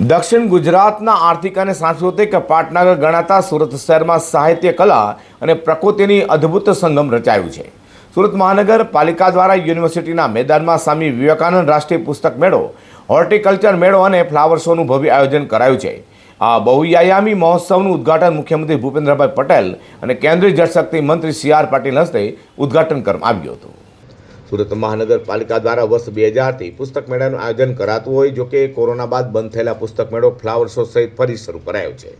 દક્ષિણ ગુજરાતના આર્થિક અને સાંસ્કૃતિક પાટનગર ગણાતા સુરત શહેરમાં સાહિત્ય કલા અને પ્રકૃતિની અદ્ભુત સંગમ રચાયું છે. સુરત મહાનગરપાલિકા દ્વારા યુનિવર્સિટીના મેદાનમાં સ્વામી વિવેકાનંદ રાષ્ટ્રીય પુસ્તક મેળો, હોર્ટિકલ્ચર મેળો અને ફ્લાવર શોનું ભવ્ય આયોજન કરાયું છે. આ બહુયાયામી મહોત્સવનું ઉદ્ઘાટન મુખ્યમંત્રી ભૂપેન્દ્રભાઈ પટેલ અને કેન્દ્રીય જળશક્તિ મંત્રી સી આર પાટીલ હસ્તે ઉદ્ઘાટન કરવામાં આવ્યું હતું. સુરત મહાનગરપાલિકા દ્વારા વર્ષ બે હજારથી પુસ્તક મેળાનું આયોજન કરાતું હોય, જો કે કોરોના બાદ બંધ થયેલા પુસ્તક મેળો ફ્લાવર શો સહિત ફરી શરૂ કરાયો છે.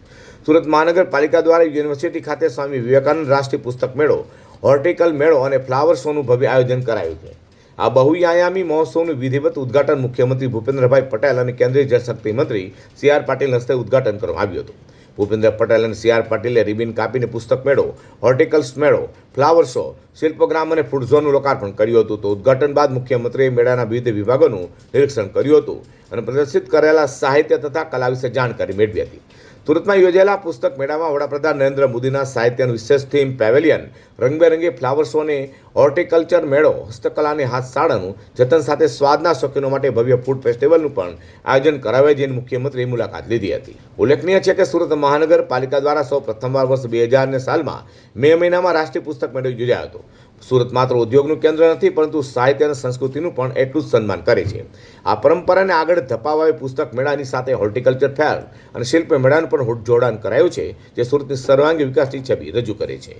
સુરત મહાનગરપાલિકા દ્વારા યુનિવર્સિટી ખાતે સ્વામી વિવેકાનંદ રાષ્ટ્રીય પુસ્તક મેળો, હોર્ટિકલ મેળો અને ફ્લાવર શોનું ભવ્ય આયોજન કરાયું છે. આ બહુયાયામી મહોત્સવનું વિધિવત ઉદ્ઘાટન મુખ્યમંત્રી ભૂપેન્દ્રભાઈ પટેલ અને કેન્દ્રીય જળશક્તિ મંત્રી સી આર પાટીલ હસ્તે ઉદ્ઘાટન કરવામાં આવ્યું હતું. ભૂપેન્દ્ર પટેલ અને સી આર પાટીલે રિબિન કાપીને પુસ્તક મેળો, હોર્ટિકલ્સ મેળો, ફ્લાવર શો, શિલ્પગ્રામ અને ફૂડ ઝોનનું લોકાર્પણ કર્યું હતું. તો ઉદ્ઘાટન બાદ મુખ્યમંત્રીએ મેળાના વિવિધ વિભાગોનું નિરીક્ષણ કર્યું હતું અને પ્રદર્શિત કરેલા સાહિત્ય તથા કલા વિશે જાણકારી મેળવી હતી. સુરતમાં યોજાયેલા પુસ્તક મેળામાં વડાપ્રધાન નરેન્દ્ર મોદીના સાહિત્યનું વિશેષ થીમ પેવેલિયન, રંગબેરંગી ફ્લાવર શોને હોર્ટિકલ્ચર મેળો, હસ્તકલાની હાથશાળાનું, જતન સાથે સ્વાદના શોખીનો માટે ભવ્ય ફૂડ ફેસ્ટિવલનું પણ આયોજન કરાવે જેની મુખ્યમંત્રીએ મુલાકાત લીધી હતી. ઉલ્લેખનીય છે કે સુરત મહાનગરપાલિકા દ્વારા સૌ પ્રથમવાર વર્ષ બે હજારની સાલમાં મે મહિનામાં રાષ્ટ્રીય પુસ્તક મેળો યોજાયો હતો. સુરત માત્ર ઉદ્યોગનું કેન્દ્ર નથી, પરંતુ સાહિત્ય અને સંસ્કૃતિનું પણ એટલું જ સન્માન કરે છે. આ પરંપરાને આગળ ધપાવવા પુસ્તક મેળાની સાથે હોર્ટિકલ્ચર ફેર અને શિલ્પ મેળાનું પણ જોડાણ કરાયું છે, જે સુરતની સર્વાંગી વિકાસની છબી રજૂ કરે છે.